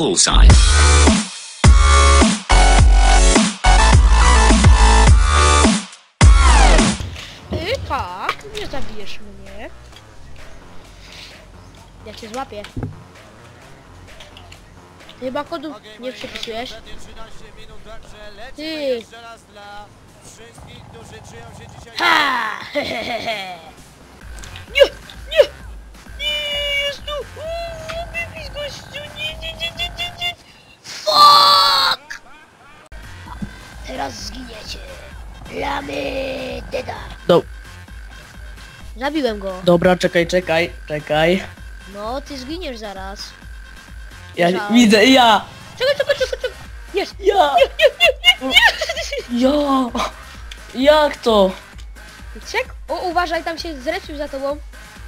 Bullseye. Ty tak, nie zabijesz mnie. Ja cię złapię. Chyba kodów nie przepisujesz. Ty. Ha! Hehehe. Lamy deda. Do, Zabiłem go. dobra, czekaj, czekaj, czekaj. No, ty zginiesz zaraz. Ja widzę, ja! Czekaj, czekaj, czekaj, czekaj. Jest! Ja! Ja! Jak to? Czek, o, uważaj, tam się zrespił za tobą.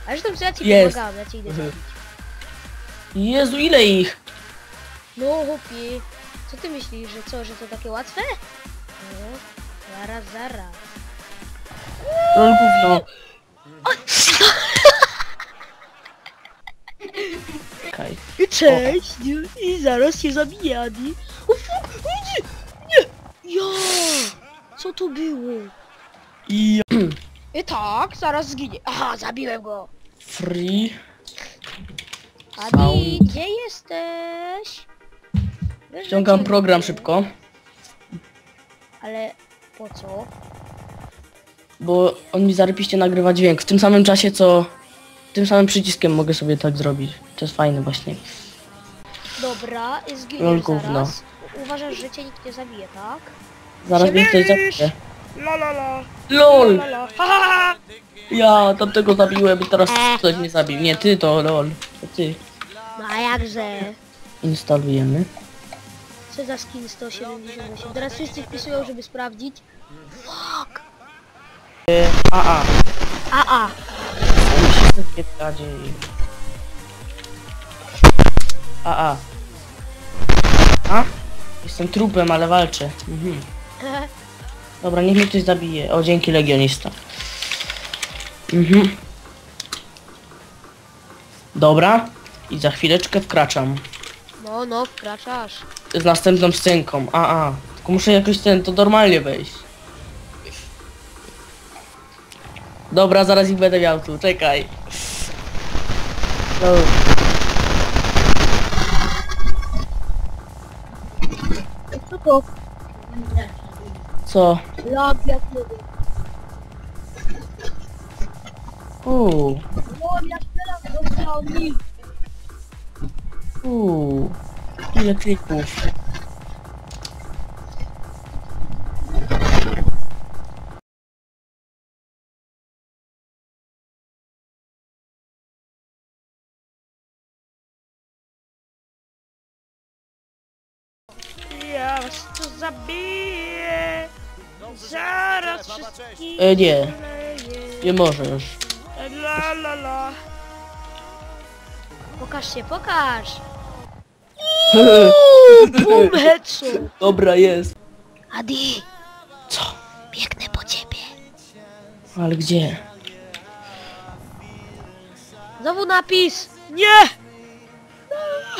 A zresztą co ja ci Jest. pomagałem, ja ci idę Mhm. zabić. Jezu, ile ich? No, chłopie. Co ty myślisz, że co, że to takie łatwe? No, zaraz, zaraz. No gówno. Czekaj. Cześć! I zaraz się zabije, Adi. O fuck! O nie! Nie! Ja! Co to było? I I tak, zaraz zginie. Aha, zabiłem go. free. Adi, Sound. gdzie jesteś? Wiesz, Ściągam cię program szybko, Ale po co? bo on mi zarypiście nagrywa dźwięk. W tym samym czasie co... Tym samym przyciskiem mogę sobie tak zrobić. To jest fajne właśnie. Dobra, i zginiesz Lol, gówno. zaraz. Uważasz, że cię nikt nie zabije, tak? Zaraz mnie ktoś zabije. La la la. LOL! La, la. Ha, ha, ha. Ja tamtego zabiłem i teraz ktoś mnie zabił. Nie, ty to lol. To ty. No a jakże? Instalujemy. Co za skin 178? Teraz wszyscy wpisują, żeby sprawdzić. A, a. A, a. Mi się sypie dzieje. A, a. A? Jestem trupem, ale walczę. Mhm. Dobra, niech mnie ktoś zabije. O, dzięki Legionista. Mhm. Dobra. I za chwileczkę wkraczam. No, no, wkraczasz. Z następną scenką. A, a. Tylko muszę jakoś ten, to normalnie wejść. Dobra, zaraz ich będę miał tu, czekaj. No. Co to? Co? Lag jak nie wiem. Uuu, No, ja teraz dostał. Uuu. Ile klików. Ja was tu zabiję. Zaraz wszystkich E, nie. wyleję. Nie możesz. La la la. Pokaż się, pokaż. Bum, headshot. Dobra, jest. Adi, Co? biegnę po ciebie. Ale gdzie? Znowu napis. Nie!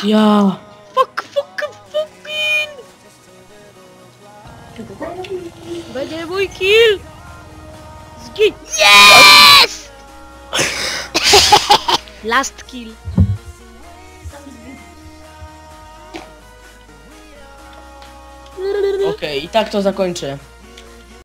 Ja. Fuck, fuck, fucking! Będzie mój kill! Zgin! Yes! Last kill. Okej, i tak to zakończę.